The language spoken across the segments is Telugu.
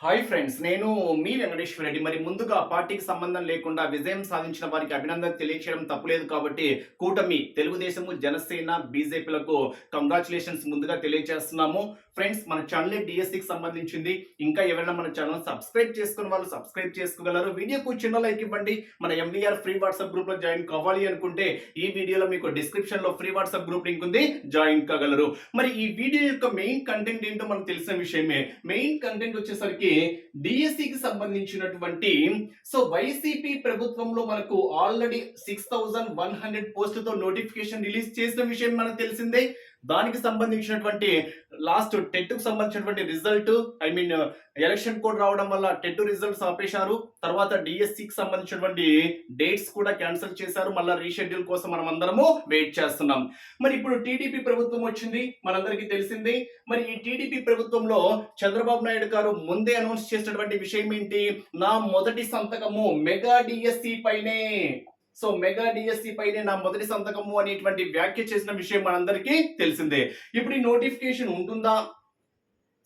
హాయ్ ఫ్రెండ్స్ నేను మీ వెంకటేశ్వర రెడ్డి. మరి ముందుగా పార్టీకి సంబంధం లేకుండా విజయం సాధించిన వారికి అభినందన తెలియచేయడం తప్పులేదు కాబట్టి కూటమి తెలుగుదేశము జనసేన బీజేపీలకు కంగ్రాచులేషన్స్ ముందుగా తెలియజేస్తున్నాము ఫ్రెండ్స్ మన ఛానల్ డిఎస్సికి సంబంధించింది. ఇంకా ఎవరైనా మన ఛానల్ సబ్స్క్రైబ్ చేసుకున్న వాళ్ళు సబ్స్క్రైబ్ చేసుకోగలరు. వీడియోకు చిన్న లైక్ ఇవ్వండి. మన ఎంవీఆర్ ఫ్రీ వాట్సాప్ గ్రూప్లో జాయిన్ కావాలి అనుకుంటే ఈ వీడియోలో మీకు డిస్క్రిప్షన్లో ఫ్రీ వాట్సాప్ గ్రూప్ లింక్ ఉంది. జాయిన్ కాగలరు. మరి ఈ వీడియో యొక్క మెయిన్ కంటెంట్ ఏంటో మనకు తెలిసిన విషయమే. మెయిన్ కంటెంట్ వచ్చేసరికి డిఎస్సికి సంబంధించినటువంటి సో వైసీపీ ప్రభుత్వంలో మనకు already six thousand one hundred పోస్టులతో notification release చేసిన విషయం మనకు తెలిసిందే. దానికి సంబంధించినటువంటి లాస్ట్ టెట్కు సంబంధించినటువంటి result I mean election code రావడం వల్ల టెట్ రిజల్ట్స్ ఆపేశారు. తర్వాత డిఎస్సికి సంబంధించినటువంటి డేట్స్ కూడా క్యాన్సిల్ చేశారు. మళ్ళీ రీషెడ్యూల్ కోసం మనం అందరము వెయిట్ చేస్తున్నాం. మరి ఇప్పుడు టీడీపీ ప్రభుత్వం వచ్చింది మనందరికీ తెలిసింది. మరి ఈ టీడీపీ ప్రభుత్వంలో చంద్రబాబు నాయుడు గారు ముందే అనౌన్స్ చేసినటువంటి విషయం ఏంటి? నా మొదటి సంతకము మెగా డిఎస్సి పైనే. సో మెగా డిఎస్సి పైనే నా మొదటి సంతకము అనేటువంటి వ్యాఖ్య చేసిన విషయం మనందరికీ తెలిసిందే. ఇప్పుడు ఈ నోటిఫికేషన్ ఉంటుందా?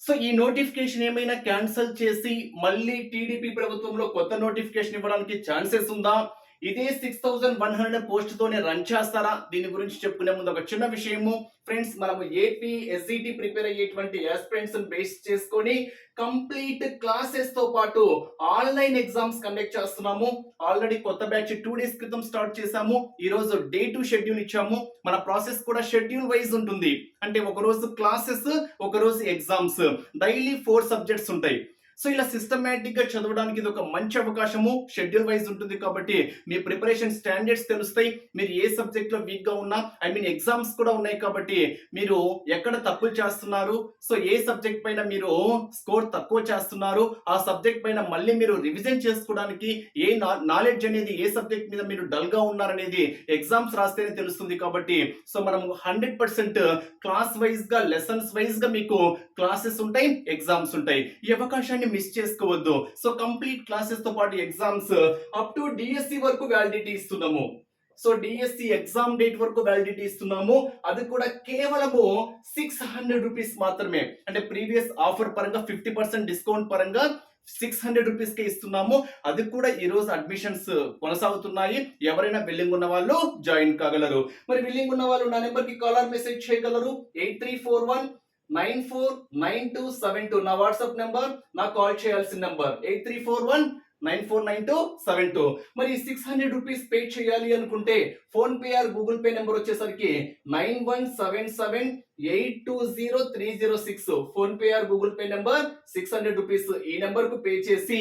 సో ఈ నోటిఫికేషన్ ఏమైనా క్యాన్సిల్ చేసి మళ్ళీ టీడీపీ ప్రభుత్వంలో కొత్త నోటిఫికేషన్ ఇవ్వడానికి ఛాన్సెస్ ఉందా? ఇదే six thousand one hundred post తోనే రన్ చేస్తారా? దీని గురించి చెప్పుకునే ముందు ఒక చిన్న విషయము. ఫ్రెండ్స్ మనము ఏపీ ఎస్ఈటి ప్రిపేర్ అయ్యేటువంటి ఎస్పిరెంట్స్ బేస్ చేసుకొని కంప్లీట్ క్లాసెస్తో పాటు ఆన్లైన్ ఎగ్జామ్స్ కండక్ట్ చేస్తున్నాము. ఆల్రెడీ కొత్త బ్యాచ్ టూ డేస్ క్రితం స్టార్ట్ చేశాము. ఈ రోజు డే టు షెడ్యూల్ ఇచ్చాము. మన ప్రాసెస్ కూడా షెడ్యూల్ వైజ్ ఉంటుంది. అంటే ఒక రోజు క్లాసెస్ ఒక రోజు ఎగ్జామ్స్ డైలీ ఫోర్ సబ్జెక్ట్స్ ఉంటాయి. సో ఇలా సిస్టమేటిక్గా చదవడానికి ఇది ఒక మంచి అవకాశము. షెడ్యూల్ వైజ్ ఉంటుంది కాబట్టి మీ ప్రిపరేషన్ స్టాండర్డ్స్ తెలుస్తాయి. మీరు ఏ సబ్జెక్ట్లో వీక్గా ఉన్నా ఐ మీన్ ఎగ్జామ్స్ కూడా ఉన్నాయి కాబట్టి మీరు ఎక్కడ తప్పులు చేస్తున్నారు? సో ఏ సబ్జెక్ట్ పైన మీరు స్కోర్ తక్కువ చేస్తున్నారు? ఆ సబ్జెక్ట్ పైన మళ్ళీ మీరు రివిజన్ చేసుకోవడానికి ఏ నాలెడ్జ్ అనేది ఏ సబ్జెక్ట్ మీద మీరు డల్గా ఉన్నారనేది ఎగ్జామ్స్ రాస్తేనే తెలుస్తుంది కాబట్టి సో మనం హండ్రెడ్ పర్సెంట్ క్లాస్ వైజ్గా లెసన్స్ వైజ్గా మీకు క్లాసెస్ ఉంటాయి ఎగ్జామ్స్ ఉంటాయి. ఈ అవకాశాన్ని మిస్ చేసుకోవద్దు. సో కంప్లీట్ క్లాసెస్తో పాటు ఎగ్జామ్స్ అప్ టు డిఎస్సి వరకు వ్యాలిడిటీ ఇస్తున్నాము. సో డిఎస్సి ఎగ్జామ్ డేట్ వరకు వ్యాలిడిటీ ఇస్తున్నాము. అది కూడా కేవలము సిక్స్ హండ్రెడ్ రూపీస్ మాత్రమే. అంటే ప్రీవియస్ ఆఫర్ పరంగా ఫిఫ్టీ పర్సెంట్ డిస్కౌంట్ పరంగా సిక్స్ హండ్రెడ్ రూపీస్ కే ఇస్తున్నాము. అది కూడా ఈ రోజు అడ్మిషన్స్ కొనసాగుతున్నాయి. ఎవరైనా బిల్లింగ్ ఉన్న వాళ్ళు జాయిన్ కాగలరు. మరి బిల్లింగ్ ఉన్న వాళ్ళు నా నెంబర్కి కాలర్ మెసేజ్ చేయగలరు? Eight three four one nine four nine two seven two నా వాట్సాప్ నెంబర్ నా కాల్ చేయాల్సిన number. Eight three four one nine four nine two seven two. మరి సిక్స్ హండ్రెడ్ రూపీస్ పే చేయాలి అనుకుంటే PhonePe or Google Pay number వచ్చేసరికి nine one seven seven eight two zero three zero six. PhonePe or Google Pay number six hundred rupees ఈ నెంబర్కు పే చేసి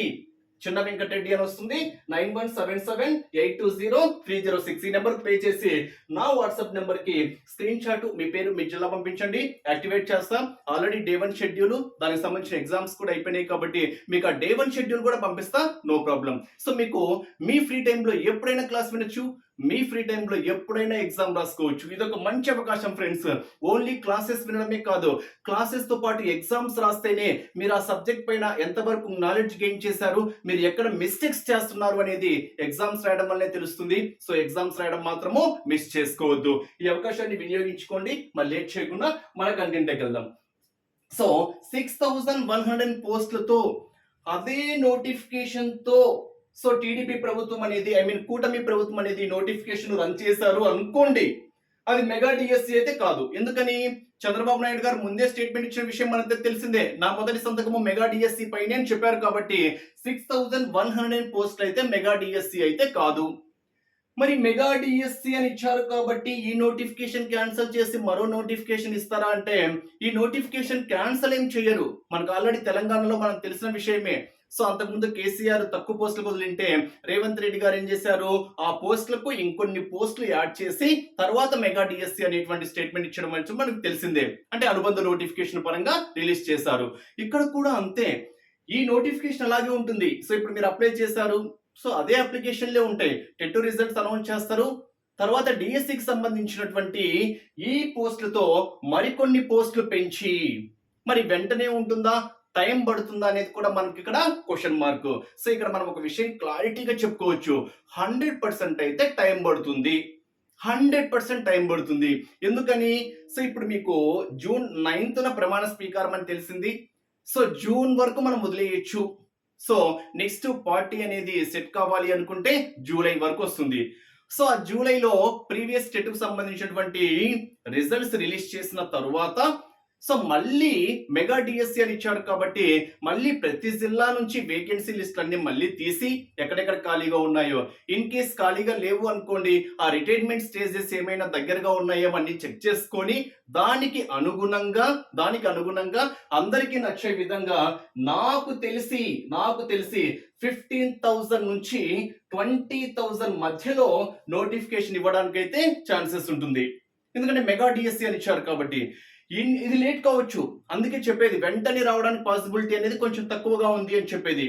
చిన్న వెంకటరెడ్డి అని వస్తుంది. Nine one seven seven eight two zero three zero six ఈ నెంబర్ పే చేసి నా వాట్సాప్ నెంబర్కి స్క్రీన్ షాట్ మీ పేరు మీ జిల్లా పంపించండి. యాక్టివేట్ చేస్తాం. ఆల్రెడీ డే వన్ షెడ్యూల్ దానికి సంబంధించిన ఎగ్జామ్స్ కూడా అయిపోయినాయి కాబట్టి మీకు ఆ డే వన్ షెడ్యూల్ కూడా పంపిస్తా. నో ప్రాబ్లం సో మీకు మీ ఫ్రీ టైంలో ఎప్పుడైనా క్లాస్ వినొచ్చు. మీ ఫ్రీ టైంలో ఎప్పుడైనా ఎగ్జామ్ రాసుకోవచ్చు. ఇది ఒక మంచి అవకాశం ఫ్రెండ్స్ ఓన్లీ క్లాసెస్ వినడమే కాదు. క్లాసెస్తో పాటు ఎగ్జామ్స్ రాస్తేనే మీరు ఆ సబ్జెక్ట్ పైన ఎంతవరకు నాలెడ్జ్ గెయిన్ చేశారు మీరు ఎక్కడ మిస్టేక్స్ చేస్తున్నారు అనేది ఎగ్జామ్స్ రాయడం వల్లనే తెలుస్తుంది. సో ఎగ్జామ్స్ రాయడం మాత్రము మిస్ చేసుకోవద్దు. ఈ అవకాశాన్ని వినియోగించుకోండి. మరి లేట్ చేయకుండా మన కంటెంట్ వెళ్దాం. So six thousand one hundred పోస్టులతో అదే నోటిఫికేషన్తో సో టీడీపీ ప్రభుత్వం అనేది ఐ మీన్ కూటమి ప్రభుత్వం అనేది నోటిఫికేషన్ రన్ చేశారు అనుకోండి అది మెగా డిఎస్సీ అయితే కాదు. ఎందుకని? చంద్రబాబు నాయుడు గారు ముందే స్టేట్మెంట్ ఇచ్చిన విషయం మనందరికి తెలిసిందే. నా మొదటి సంతకము మెగా డిఎస్సీ పైనే అని చెప్పారు కాబట్టి సిక్స్ థౌజండ్ వన్ హండ్రెడ్ పోస్టులు అయితే మెగా డిఎస్సీ అయితే కాదు. మరి మెగా డిఎస్సి అని ఇచ్చారు కాబట్టి ఈ నోటిఫికేషన్ క్యాన్సిల్ చేసి మరో నోటిఫికేషన్ ఇస్తారా అంటే ఈ నోటిఫికేషన్ క్యాన్సిల్ ఏం చేయరు. మనకు ఆల్రెడీ తెలంగాణలో మనకు తెలిసిన విషయమే. సో అంతకుముందు కేసీఆర్ తక్కువ పోస్టులు వదిలింటే రేవంత్ రెడ్డి గారు ఏం చేశారు? ఆ పోస్టులకు ఇంకొన్ని పోస్టులు యాడ్ చేసి తర్వాత మెగా డిఎస్సి అనేటువంటి స్టేట్మెంట్ ఇచ్చడం అనేది మనకు తెలిసిందే. అంటే అనుబంధ నోటిఫికేషన్ పరంగా రిలీజ్ చేశారు. ఇక్కడ కూడా అంతే. ఈ నోటిఫికేషన్ అలాగే ఉంటుంది. సో ఇప్పుడు మీరు అప్లై చేశారు. సో అదే అప్లికేషన్లే ఉంటాయి. టెట్ రిజల్ట్స్ అనౌన్స్ చేస్తారు. తర్వాత డిఎస్సికి సంబంధించినటువంటి ఈ పోస్టులతో మరికొన్ని పోస్టులు పెంచి మరి వెంటనే ఉంటుందా? టైం పడుతుందా అనేది కూడా మనకి ఇక్కడ క్వశ్చన్ మార్క్. సో ఇక్కడ మనం ఒక విషయం క్లారిటీగా చెప్పుకోవచ్చు. హండ్రెడ్ పర్సెంట్ అయితే టైం పడుతుంది. హండ్రెడ్ పర్సెంట్ టైం పడుతుంది. ఎందుకని? సో ఇప్పుడు మీకు జూన్ నైన్త్న ప్రమాణ స్వీకారం అని తెలిసింది. సో జూన్ వరకు మనం వదిలేయచ్చు. సో నెక్స్ట్ పార్టీ అనేది సెట్ కావాలి అనుకుంటే జూలై వరకు వస్తుంది. సో ఆ జూలైలో ప్రీవియస్ స్టేట్కు సంబంధించినటువంటి రిజల్ట్స్ రిలీజ్ చేసిన తరువాత సో మళ్ళీ మెగా డిఎస్సి అని ఇచ్చాడు కాబట్టి మళ్ళీ ప్రతి జిల్లా నుంచి వేకెన్సీ లిస్ట్ అన్ని మళ్ళీ తీసి ఎక్కడెక్కడ ఖాళీగా ఉన్నాయో. ఇన్ కేస్ ఖాళీగా లేవు అనుకోండి ఆ రిటైర్మెంట్ స్టేజెస్ ఏమైనా దగ్గరగా ఉన్నాయో అన్ని చెక్ చేసుకొని దానికి అనుగుణంగా దానికి అనుగుణంగా అందరికీ నచ్చే విధంగా నాకు తెలిసి నాకు తెలిసి ఫిఫ్టీన్ థౌజండ్ నుంచి ట్వంటీ థౌజండ్ మధ్యలో నోటిఫికేషన్ ఇవ్వడానికైతే ఛాన్సెస్ ఉంటుంది. ఎందుకంటే మెగా డిఎస్సి అని ఇచ్చారు కాబట్టి ఇది లేట్ కావచ్చు. అందుకే చెప్పేది వెంటనే రావడానికి పాసిబిలిటీ అనేది కొంచెం తక్కువగా ఉంది అని చెప్పేది.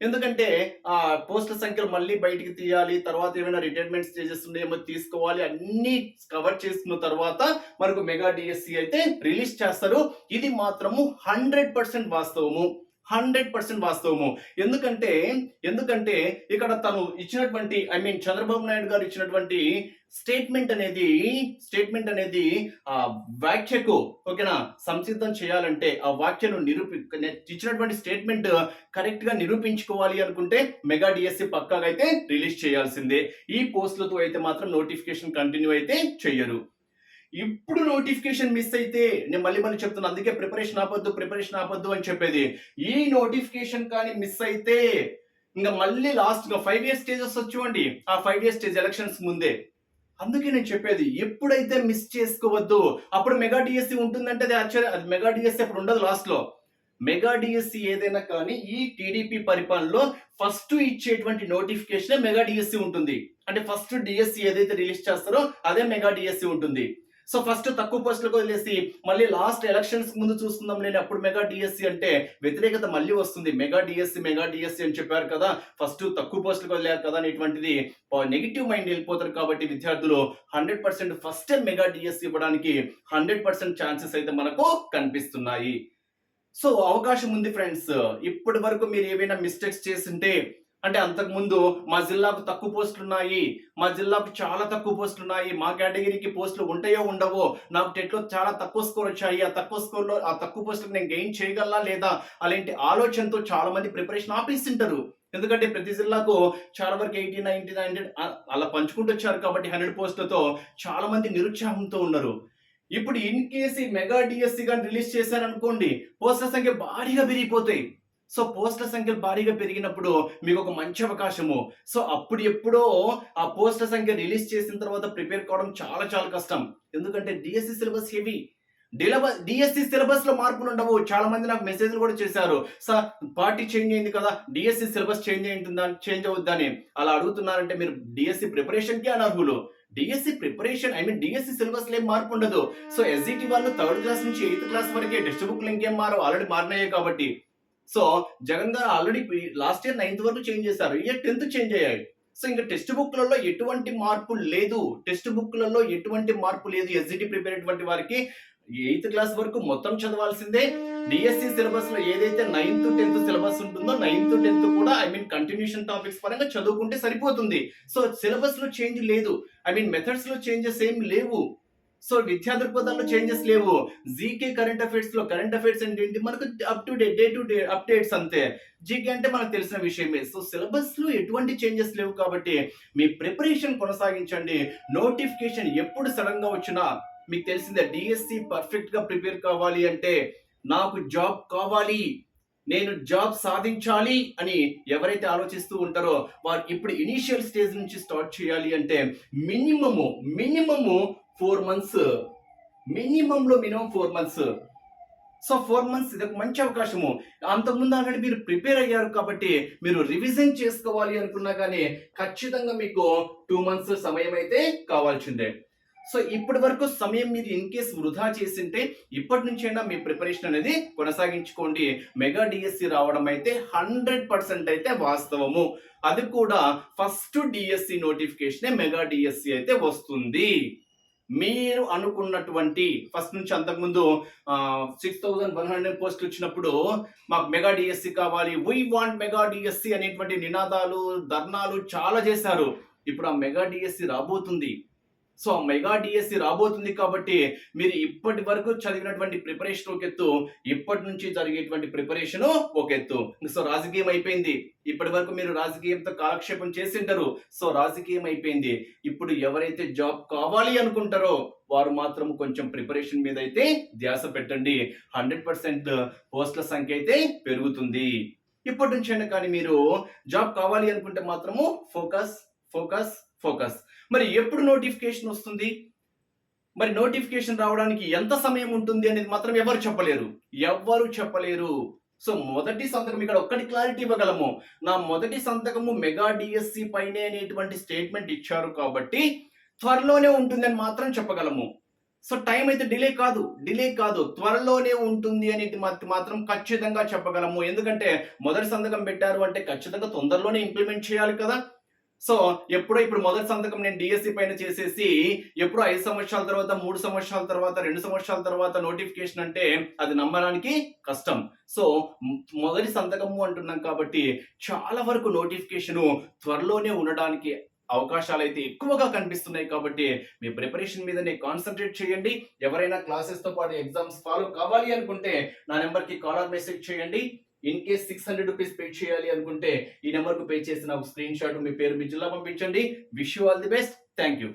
ఎందుకంటే ఆ పోస్టుల సంఖ్యలు మళ్ళీ బయటికి తీయాలి తర్వాత ఏమైనా రిటైర్మెంట్ స్టేజెస్ ఉన్నాయేమో తీసుకోవాలి అన్ని కవర్ చేసుకున్న తర్వాత మనకు మెగా డిఎస్సి అయితే రిలీజ్ చేస్తారు. ఇది మాత్రము హండ్రెడ్ పర్సెంట్ వాస్తవము. హండ్రెడ్ పర్సెంట్ వాస్తవము. ఎందుకంటే ఎందుకంటే ఇక్కడ తను ఇచ్చినటువంటి ఐ మీన్ చంద్రబాబు నాయుడు గారు ఇచ్చినటువంటి స్టేట్మెంట్ అనేది స్టేట్మెంట్ అనేది ఆ వ్యాఖ్యకు ఓకేనా సంసిద్ధం చేయాలంటే ఆ వ్యాఖ్యను నిరూపి ఇచ్చినటువంటి స్టేట్మెంట్ కరెక్ట్గా నిరూపించుకోవాలి అనుకుంటే మెగా డిఎస్సి పక్కాగా అయితే రిలీజ్ చేయాల్సిందే. ఈ పోస్టులతో అయితే మాత్రం నోటిఫికేషన్ కంటిన్యూ అయితే చెయ్యరు. ఇప్పుడు నోటిఫికేషన్ మిస్ అయితే నేను మళ్ళీ మళ్ళీ చెప్తున్నా అందుకే ప్రిపరేషన్ ఆపొద్దు ప్రిపరేషన్ ఆపొద్దు అని చెప్పేది. ఈ నోటిఫికేషన్ కానీ మిస్ అయితే ఇంకా మళ్ళీ లాస్ట్గా ఫైవ్ ఇయర్స్ స్టేజెస్ వచ్చేవండి ఆ ఫైవ్ ఇయర్స్ స్టేజ్ ఎలక్షన్స్ ముందే. అందుకే నేను చెప్పేది ఎప్పుడైతే మిస్ చేసుకోవద్దు అప్పుడు మెగా డిఎస్సి ఉంటుందంటే అది యాక్చువల్ అది మెగా డిఎస్సి అప్పుడు ఉండదు లాస్ట్లో. మెగా డిఎస్సి ఏదైనా కానీ ఈ టీడీపీ పరిపాలనలో ఫస్ట్ ఇచ్చేటువంటి నోటిఫికేషన్ మెగా డిఎస్సి ఉంటుంది. అంటే ఫస్ట్ డిఎస్సి ఏదైతే రిలీజ్ చేస్తారో అదే మెగా డిఎస్సి ఉంటుంది. సో ఫస్ట్ తక్కువ పోస్టులకు వదిలేసి మళ్ళీ లాస్ట్ ఎలక్షన్స్ ముందు చూసుకుందాం. నేను అప్పుడు మెగా డిఎస్సి అంటే వ్యతిరేకత మళ్ళీ వస్తుంది. మెగా డిఎస్సి మెగా డిఎస్సి అని చెప్పారు కదా. ఫస్ట్ తక్కువ పోస్టులకు వదిలేరు కదా అనేటువంటిది నెగిటివ్ మైండ్ వెళ్ళిపోతారు కాబట్టి విద్యార్థులు hundred percent first mega DSC ఇవ్వడానికి హండ్రెడ్ పర్సెంట్ ఛాన్సెస్ అయితే మనకు కనిపిస్తున్నాయి. సో అవకాశం ఉంది ఫ్రెండ్స్ ఇప్పటి వరకు మీరు ఏవైనా మిస్టేక్స్ చేస్తుంటే అంటే అంతకుముందు మా జిల్లాకు తక్కువ పోస్టులు ఉన్నాయి మా జిల్లాకు చాలా తక్కువ పోస్టులు ఉన్నాయి మా కేటగిరీకి పోస్టులు ఉంటాయో ఉండవో నాకు టెట్లో చాలా తక్కువ స్కోర్ వచ్చాయి. ఆ తక్కువ స్కోర్లో ఆ తక్కువ పోస్టులు నేను గెయిన్ చేయగలనా లేదా అలాంటి ఆలోచనతో చాలా మంది ప్రిపరేషన్ ఆపేస్తుంటారు ఎందుకంటే ప్రతి జిల్లాకు చాలా వరకు ఎయిటీ నైన్టీ హండ్రెడ్ అలా పంచుకుంటూ వచ్చారు కాబట్టి హండ్రెడ్ పోస్టులతో చాలా మంది నిరుత్సాహంతో ఉన్నారు. ఇప్పుడు ఇన్ కేసు మెగా డిఎస్సి కానీ రిలీజ్ చేశారనుకోండి పోస్టుల సంఖ్య భారీగా పెరిగిపోతాయి. సో పోస్టుల సంఖ్య భారీగా పెరిగినప్పుడు మీకు ఒక మంచి అవకాశము. సో అప్పుడు ఎప్పుడో ఆ పోస్టుల సంఖ్య రిలీజ్ చేసిన తర్వాత ప్రిపేర్ కావడం చాలా చాలా కష్టం. ఎందుకంటే DSC syllabus heavy. Syllabus DSC సిలబస్లో మార్పులు ఉండవు. చాలా మంది నాకు మెసేజ్లు కూడా చేశారు. సార్ పార్టీ చేంజ్ అయింది కదా డిఎస్సి సిలబస్ చేంజ్ అయింటుందా చేంజ్ అవుద్దని? అలా అడుగుతున్నారంటే మీరు డిఎస్సి ప్రిపరేషన్కి అనర్హులు. DSC preparation I mean DSC సిలబస్లో ఏం మార్పు ఉండదు. సో ఎస్జిటి వాళ్ళు థర్డ్ క్లాస్ నుంచి ఎయిత్ క్లాస్ వరకే టెక్స్ట్ బుక్లు ఇంకేం మారవు. ఆల్రెడీ మారినాయి కాబట్టి. సో జగన్ గారు ఆల్రెడీ లాస్ట్ ఇయర్ నైన్త్ వరకు చేంజ్ చేశారు. ఇయర్ టెన్త్ చేంజ్ అయ్యాయి. సో ఇంకా టెక్స్ట్ బుక్లలో ఎటువంటి మార్పు లేదు. టెక్స్ట్ బుక్లలో ఎటువంటి మార్పు లేదు. ఎస్జిటి ప్రిపేర్ అటువంటి వారికి ఎయిత్ క్లాస్ వరకు మొత్తం చదవాల్సిందే. డిఎస్సి సిలబస్లో ఏదైతే నైన్త్ టెన్త్ సిలబస్ ఉంటుందో నైన్త్ టెన్త్ కూడా ఐ మీన్ కంటిన్యూషన్ టాపిక్స్ పరంగా చదువుకుంటే సరిపోతుంది. సో సిలబస్లో చేంజ్ లేదు. ఐ మీన్ మెథడ్స్లో చేంజెస్ ఏం లేవు. సో విద్యా దృక్పథంలో చేంజెస్ లేవు జీకే కరెంట్ అఫైర్స్లో కరెంట్ అఫైర్స్ అంటే ఏంటి? మనకు up to date day to day updates అంతే. జీకే అంటే మనకు తెలిసిన విషయమే. సో సిలబస్లో ఎటువంటి చేంజెస్ లేవు కాబట్టి మీ ప్రిపరేషన్ కొనసాగించండి. నోటిఫికేషన్ ఎప్పుడు సడన్గా వచ్చినా మీకు తెలిసిందే డిఎస్సి పర్ఫెక్ట్గా ప్రిపేర్ కావాలి అంటే నాకు జాబ్ కావాలి నేను జాబ్ సాధించాలి అని ఎవరైతే ఆలోచిస్తూ ఉంటారో వారు ఇప్పుడు ఇనీషియల్ స్టేజ్ నుంచి స్టార్ట్ చేయాలి అంటే minimum minimum four months మినిమంలో minimum four months so four months ఇది ఒక మంచి అవకాశము. అంతకుముందు ఆల్రెడీ మీరు ప్రిపేర్ అయ్యారు కాబట్టి మీరు రివిజన్ చేసుకోవాలి అనుకున్నా కానీ ఖచ్చితంగా మీకు టూ మంత్స్ సమయం అయితే కావాల్సిందే. సో ఇప్పటి వరకు సమయం మీరు ఇన్ కేస్ వృధా చేసింటే ఇప్పటి నుంచైనా మీ ప్రిపరేషన్ అనేది కొనసాగించుకోండి. మెగా డిఎస్సి రావడం అయితే హండ్రెడ్ పర్సెంట్ అయితే వాస్తవము. అది కూడా first DSC notification mega DSC అయితే వస్తుంది. మీరు అనుకున్నటువంటి ఫస్ట్ నుంచి అంతకుముందు six thousand one hundred post వచ్చినప్పుడు మాకు మెగా డిఎస్సి కావాలి వీ వాంట్ మెగా డిఎస్సి అనేటువంటి నినాదాలు ధర్నాలు చాలా చేశారు. ఇప్పుడు ఆ మెగా డిఎస్సి రాబోతుంది. సో ఆ మెగా డిఎస్సి రాబోతుంది కాబట్టి మీరు ఇప్పటి వరకు చదివినటువంటి ప్రిపరేషన్ ఒక ఎత్తు ఇప్పటి నుంచి జరిగేటువంటి ప్రిపరేషన్ ఒక ఎత్తు. సో రాజకీయం అయిపోయింది. ఇప్పటి వరకు మీరు రాజకీయంతో కాలక్షేపం చేసింటారు. సో రాజకీయం అయిపోయింది. ఇప్పుడు ఎవరైతే జాబ్ కావాలి అనుకుంటారో వారు మాత్రం కొంచెం ప్రిపరేషన్ మీద అయితే ధ్యాస పెట్టండి. హండ్రెడ్ పర్సెంట్ పోస్టుల సంఖ్య అయితే పెరుగుతుంది. ఇప్పటి నుంచి అయినా కానీ మీరు జాబ్ కావాలి అనుకుంటే మాత్రము ఫోకస్ ఫోకస్ ఫోకస్. మరి ఎప్పుడు నోటిఫికేషన్ వస్తుంది? మరి నోటిఫికేషన్ రావడానికి ఎంత సమయం ఉంటుంది అనేది మాత్రం ఎవరు చెప్పలేరు. ఎవ్వరు చెప్పలేరు. సో మొదటి సంతకం ఇక్కడ ఒక్కటి క్లారిటీ ఇవ్వగలము. నా మొదటి సంతకము మెగా డిఎస్సి పైనే అనేటువంటి స్టేట్మెంట్ ఇచ్చారు కాబట్టి త్వరలోనే ఉంటుందని మాత్రం చెప్పగలము. సో టైం అయితే డిలే కాదు. డిలే కాదు. త్వరలోనే ఉంటుంది అనేది మాత్రం ఖచ్చితంగా చెప్పగలము. ఎందుకంటే మొదటి సంతకం పెట్టారు అంటే ఖచ్చితంగా తొందరలోనే ఇంప్లిమెంట్ చేయాలి కదా. సో ఎప్పుడో ఇప్పుడు మొదటి సంతకం నేను డిఎస్సి పైన చేసేసి ఎప్పుడో ఐదు సంవత్సరాల తర్వాత మూడు సంవత్సరాల తర్వాత రెండు సంవత్సరాల తర్వాత నోటిఫికేషన్ అంటే అది నమ్మడానికి కష్టం. సో మొదటి సంతకము అంటున్నాం కాబట్టి చాలా వరకు నోటిఫికేషన్ త్వరలోనే ఉండడానికి అవకాశాలు అయితే ఎక్కువగా కనిపిస్తున్నాయి కాబట్టి మీ ప్రిపరేషన్ మీదనే కాన్సన్ట్రేట్ చేయండి. ఎవరైనా క్లాసెస్తో పాటు ఎగ్జామ్స్ ఫాలో కావాలి అనుకుంటే నా నెంబర్కి కాల్ ఆర్ మెసేజ్ చేయండి. In case six hundred rupees pay చేయాలి అనుకుంటే ఈ నెంబర్కు పే చేసిన ఒక స్క్రీన్ షాట్ మీ పేరు మీ జిల్లా పంపించండి. Wish you all the best thank you